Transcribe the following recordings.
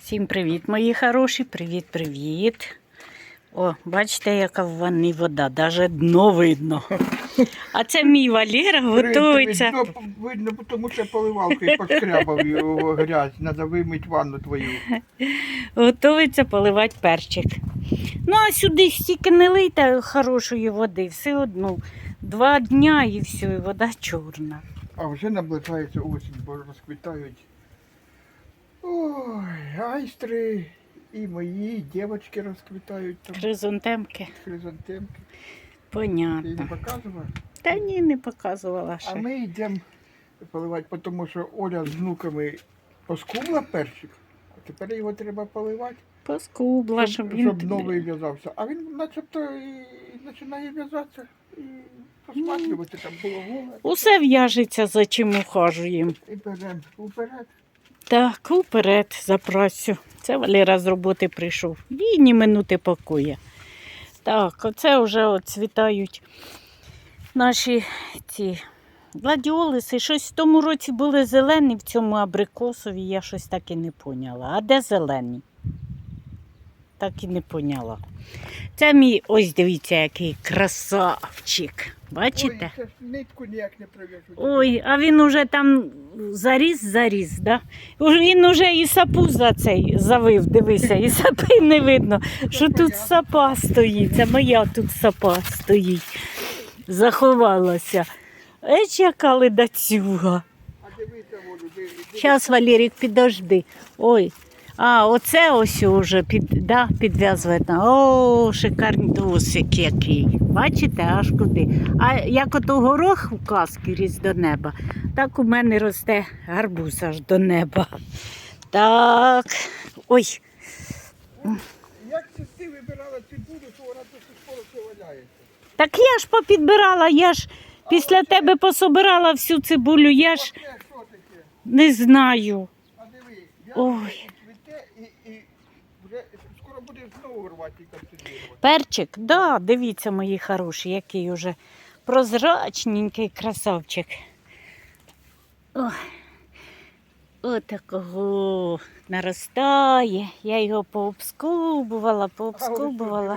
Всім привіт, мої хороші. Привіт, привіт. О, бачите, яка в ванні вода, навіть дно видно. А це мій Валера готується. Видно, видно, тому що поливалкою його грязь. Треба вимити ванну твою. Готується поливати перчик. Ну, а сюди стільки не лийте хорошої води, все одно. Два дня і все, і вода чорна. А вже наближається осінь, бо розквітають. Ой, айстри і мої дівчатки розквітають там. Хризантемки, Хризантемки. Ти не понятно. показував? Та ні, не показувала А ми йдемо поливати, тому що Оля з внуками поскубла перчик, а тепер його треба поливати, Поскубла, щоб, щоб він. щоб новий в'язався. А він начебто і починає в'язатися і посматрювати, там було голе. Усе в'яжеться, за чим ухажуємо. І беремо уперед. Так, уперед за працю. Це Валера з роботи прийшов. Бідні минути пакує. Так, оце вже цвітають наші ці гладіолиси. Щось в тому році були зелені, в цьому абрикосові я щось так і не поняла. А де зелені? Так і не поняла. Це мій, ось дивіться, який красавчик. Бачите? Ой, нитку ніяк не прив'яжу. Ой, а він уже там заріс, заріс, да? Він уже і сапу за цей завив, дивися, і сапи не видно, що тут сапа стоїть. Це моя тут сапа стоїть. Заховалася. Еч, яка ледацюга. Зараз, Валерік, підожди. Ой. А, оце ось уже під, да, підв'язує. О, шикарний досик який. Бачите, аж куди. А як ото горох у казки ріс до неба, так у мене росте гарбуз аж до неба. Так. Ой, Як це ти вибирала цибулю, що вона тут скоро валяється? так я ж попідбирала, я ж після тебе пособирала всю цибулю, я ж не знаю. А диви, я Ой. цвіте і, і вже скоро буде знову рвати і концентрувати. Перчик, да, дивіться, мої хороші, який уже прозрачненький красавчик. Ой, отакого наростає. Я його пообскубувала, пообскубувала.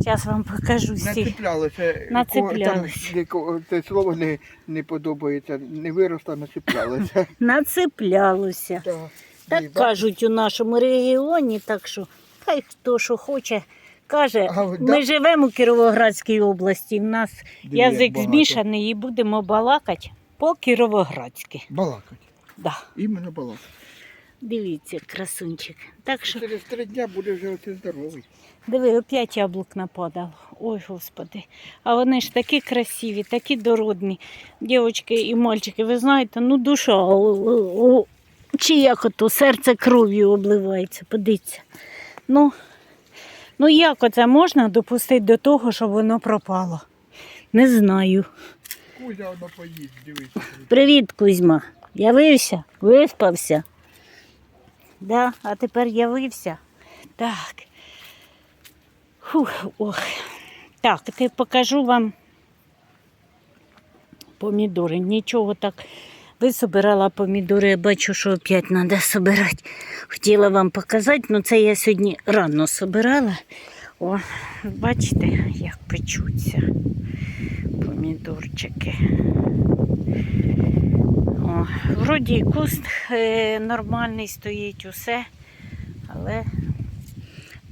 Зараз вам покажу всі. Націплялося. Націплялося. Там, це слово не, не подобається. Не виросла, націплялося. Нацеплялося. Так, Так кажуть у нашому регіоні, так що хай хто що хоче. Каже, А, ми да. живемо у Кіровоградській області, в нас Диви, язик багато. змішаний і будемо балакати по-кіровоградськи. Балакать. Да. Іменно балакать. Дивіться, красунчик. Так що, Через три дня буде вже оце здоровий. диви, опять яблук нападало. Ой, господи. А вони ж такі красиві, такі дородні. Дівчатки і мальчики, ви знаєте, ну душа. Чи як ото серце кров'ю обливається, подивіться. Ну, ну як оце можна допустити до того, щоб воно пропало? Не знаю. Кузя воно поїсть, дивися. Привіт, Кузьма. Явився? Виспався? Да, а тепер явився. Так. Фух, ох. Так, ти покажу вам помідори. Нічого так. Ви собирала помідори, я бачу, що опять треба собирати. Хотіла вам показати, але це я сьогодні рано собирала. О, бачите, як печуться помідорчики. О, вроді і куст е, нормальний стоїть усе, але,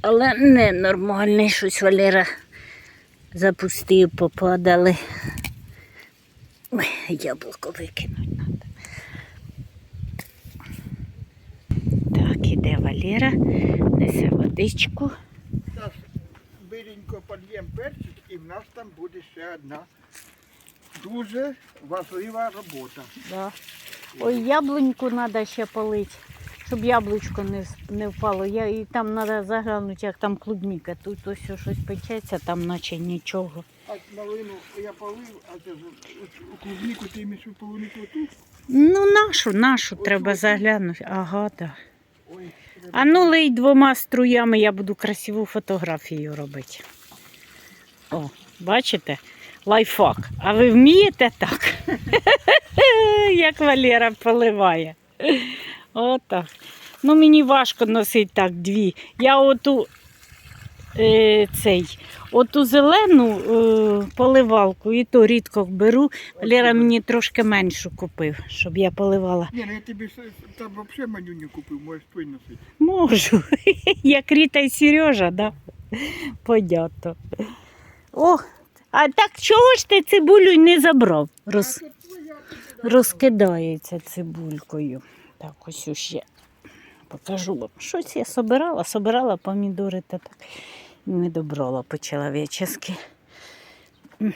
але не нормальний, щось Валера запустив, попадали. Ой, яблуко викинуть треба. Так, іде несе водичку. Зараз биренько польємо перчик і в нас там буде ще одна дуже важлива робота. Да. Ой, яблуньку треба ще полити, щоб яблучко не, не впало. Я, і там треба заглянути, як там клубніка. Тут ось щось печеться, там наче нічого. А малину я полив, а це ж у клубнику ти маєш полунику тут. Ну, нашу, нашу Ось треба ось. заглянути. Ага, так. Ой, А ну лий двома струями, я буду красиву фотографію робити. О, бачите? Лайфхак. А ви вмієте так? Як Валера поливає. Отак. Ну, мені важко носити так дві. Я оту цей, оту зелену е, поливалку і то рідко беру. Лера мені трошки меншу купив, щоб я поливала. Ні, ну я тобі там взагалі манюню купив, можеш твій носити. Можу. Як Ріта і Сережа, да? Понятно. О, а так чого ж ти цибулю не забрав? Роз... Розкидається цибулькою. Так, ось ще покажу вам. Щось я собирала, собирала помідори та так. Не добрала по-чоловічески. М,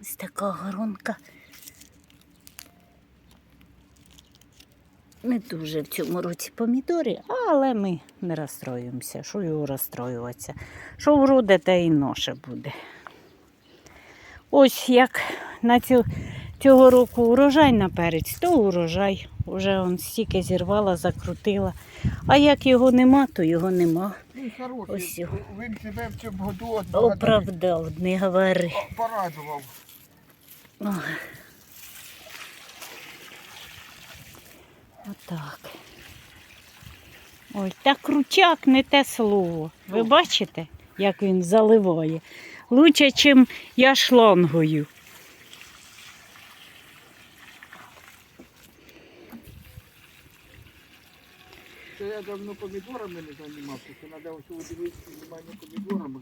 Ось така горонка. Не дуже в цьому році помідори, але ми не розстроюємося. Що його розстроюватися? Що вроде, те і ноше буде. Ось як на цю, цього року урожай на перець, то урожай. Уже он стільки зірвала, закрутила. А як його нема, то його нема. Він хороший. Ось його. Він тебе в цьому году от Оправдав, не говори. порадував. Отак. Ой, та крутяк не те слово. Ви бачите, як він заливає? Лучше, чим я шлангою. Я давно помідорами не займався. Це треба ось удивитися внимання помідорами.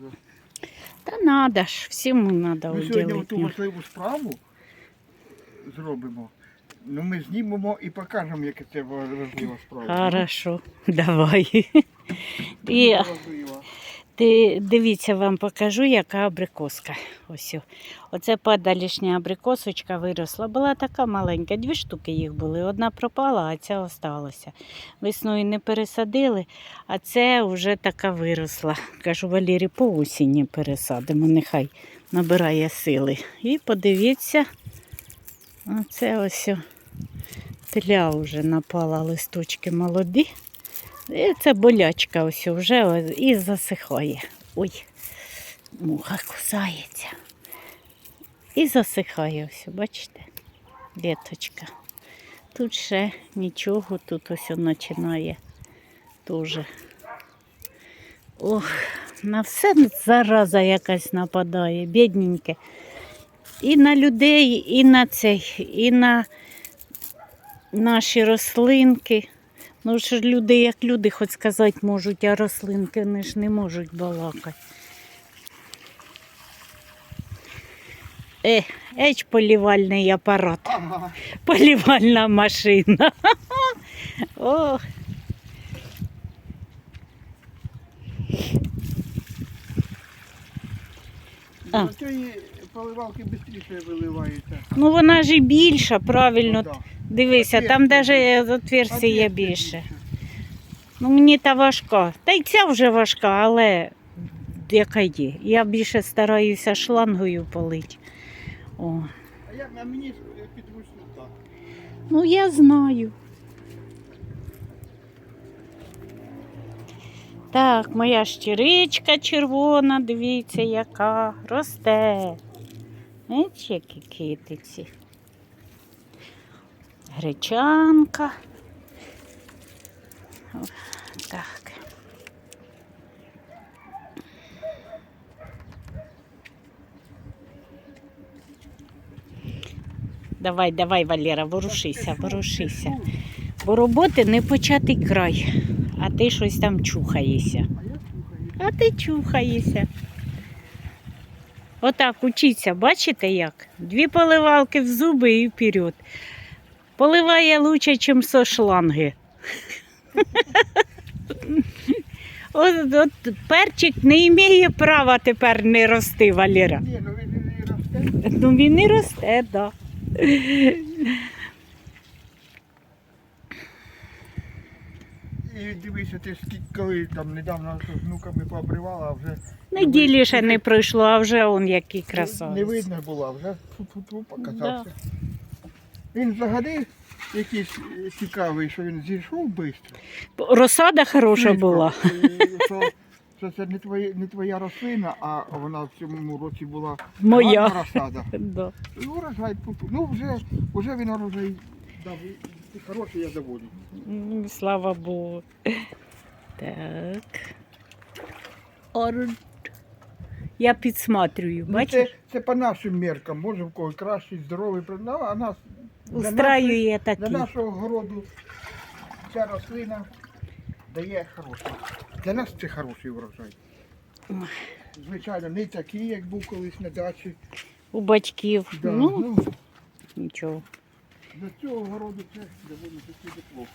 Та надо ж, всьому надо Ми сьогодні ту уділити. важливу справу зробимо. Ну ми знімемо і покажемо, яка це важлива справа. Хорошо, давай. І важлива. Дивіться, вам покажу, яка абрикоска. Ось. Оце падалішня абрикосочка виросла. Була така маленька, дві штуки їх були. Одна пропала, а ця осталася. Весною не пересадили, а це вже така виросла. Кажу, Валірі, по осінні пересадимо, нехай набирає сили. І подивіться, оце ось тля вже напала листочки молоді. І це болячка ось вже і засихає. Ой, муха кусається. І засихає ось, бачите, літочка. Тут ще нічого, тут ось починає теж. Ох, на все зараза якась нападає, бідненьке. І на людей, і на цей, і на наші рослинки. Ну ж люди, як люди, хоч сказати можуть, а рослинки вони ж не можуть балакати. Е, еч полівальний апарат, Ага. полівальна машина. Ох. А. До цієї поливалки швидше виливається. Ну вона ж і більша, правильно. Ну, да. Дивися, там навіть отверстия більше. Ну, мені та важка. Та й ця вже важка, але яка є. Я більше стараюся шлангою полити. О. А як на мені підручно так? Ну, я знаю. Так, моя щиричка червона, дивіться, яка росте. Бачиш, які китиці. Гречанка. Так. Давай, давай, Валера, ворушися, ворушися. Бо роботи не початий край, а ти щось там чухаєшся. А ти чухаєшся. Отак учіться, бачите як? Дві поливалки в зуби і вперед. Поливає лучше, ніж со шланги. От, от перчик не має права тепер не рости, Валера. Ні, ну він і росте. Ну він і росте, так. Да. І дивися, ти скільки коли там недавно з внуками пообривала, а вже Неділі ще не пройшло, а вже он який не видно було, вже показався. Він взагалі якийсь е, цікавий, що він зійшов швидко. Розсада хороша була. Що, що це не твоя, не твоя рослина, а вона в цьому році була Моя. розсада. Да. І урожай, ну вже, вже він урожай дав хороший, я доволен. М, Слава Богу. Так. Я підсматрюю, Ну, бачиш? це, це по нашим меркам. Може в когось кращий, здоровий, ну, а нас Устраює нашої- Для нашого городу ця рослина дає хороший. Для нас це хороший врожай. Звичайно, не такий, як був колись на дачі. У батьків. Да, Ну, ну, нічого. до цього городу це доволі таки неплохо.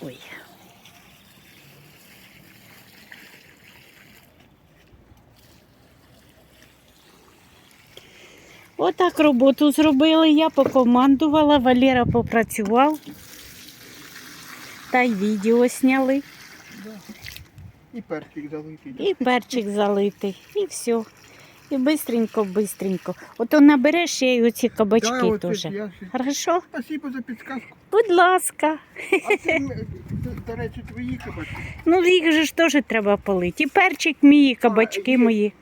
Ой. Отак роботу зробили. Я покомандувала, Валера попрацював. Та й відео зняли, І перчик залитий. і перчик залитий, і все. І бистренько, бистренько. Ото набереш я й оці кабачки Да, теж. ще- Хорошо? Спасибо за підказку. Будь ласка. А це, до- речі, твої кабачки. Ну їх же ж теж треба полити. І перчик мій, і кабачки А, є- мої.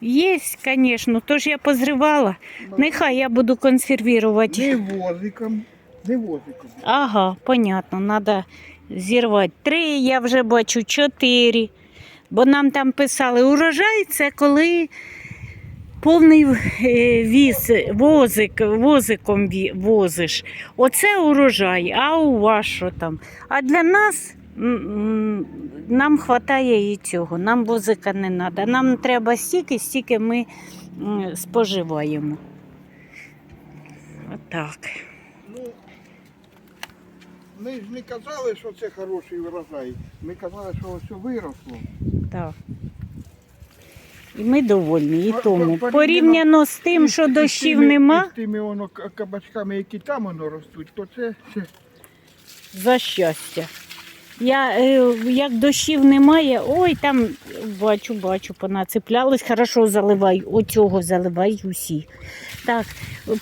Є. Звісно, то ж я позривала. Нехай я буду консервувати. Не возиком, не возиком. Ага, понятно, треба зірвати. Три, я вже бачу, чотири. Бо нам там писали, урожай це коли повний е, віз, возик, возиком возиш. Оце урожай, а у вас що там? А для нас нам вистачає і цього, нам возика не треба. Нам треба стільки, стільки ми споживаємо. Отак. Ну, ми ж не казали, що це хороший врожай. Ми казали, що все виросло. Так. І ми довольні і тому. Порівняно з тим, що дощів нема, з тими воно кабачками, які там воно ростуть, то це, це за щастя. Я, е, як дощів немає, ой, там бачу, бачу, понацеплялись, хорошо заливаю, оцього заливаю усі. Так,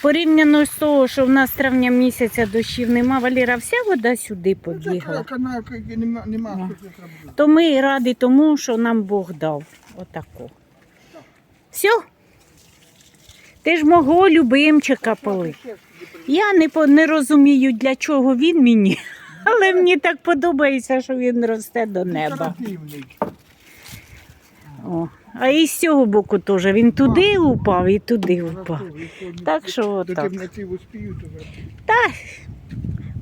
порівняно з того, що в нас травня місяця дощів нема, Валіра, вся вода сюди Ну, побігла. То ми раді тому, що нам Бог дав. Отако. Все? Ти ж мого любимчика полив. Я не, не розумію, для чого він мені, але мені так подобається, що він росте до неба. О. А і з цього боку теж. Він туди упав і туди упав. Так що отак. зроблю.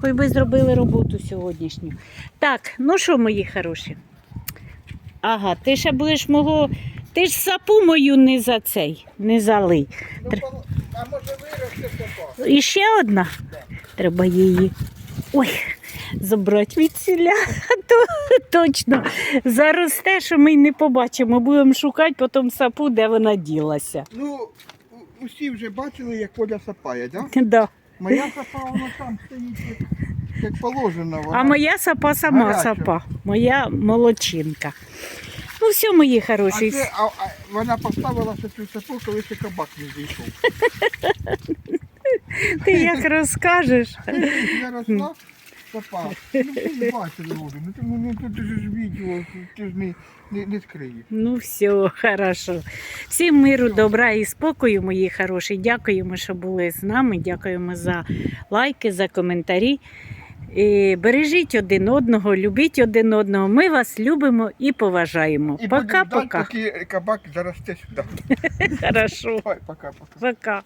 Хоч би зробили роботу сьогоднішню. Так, ну що, мої хороші? Ага, ти ще будеш мого. Ти ж сапу мою не за цей, не залий. Ну, Тр- а може виросте сапа? І ще одна. Треба її. Ой, забрати від селя. То точно заросте, що ми не побачимо. Будемо шукати потім сапу, де вона ділася. Ну, у- усі вже бачили, як Коля сапає, так? Да? Да. Моя сапа, вона там стоїть, як, як положено. Вона. А моя сапа сама Гаряча. сапа, моя молодчинка. Ну, все, мої А хороші. це, а, а вона поставила ще цю сапу, коли ще кабак не зійшов. Ти як розкажеш. Заросла сапа. Ну, ти ж бачили, Оля, ну, ти, ну, ну, ти ж відео, ти ж не, не, не скриєш. Ну, все, хорошо. Всім миру, добра і спокою, мої хороші. Дякуємо, що були з нами. Дякуємо за лайки, за коментарі. І бережіть один одного, любіть один одного. Ми вас любимо і поважаємо. І будемо ждати, Пока-пока. поки кабак заросте сюди. Хорошо. Давай, пока-пока. Пока.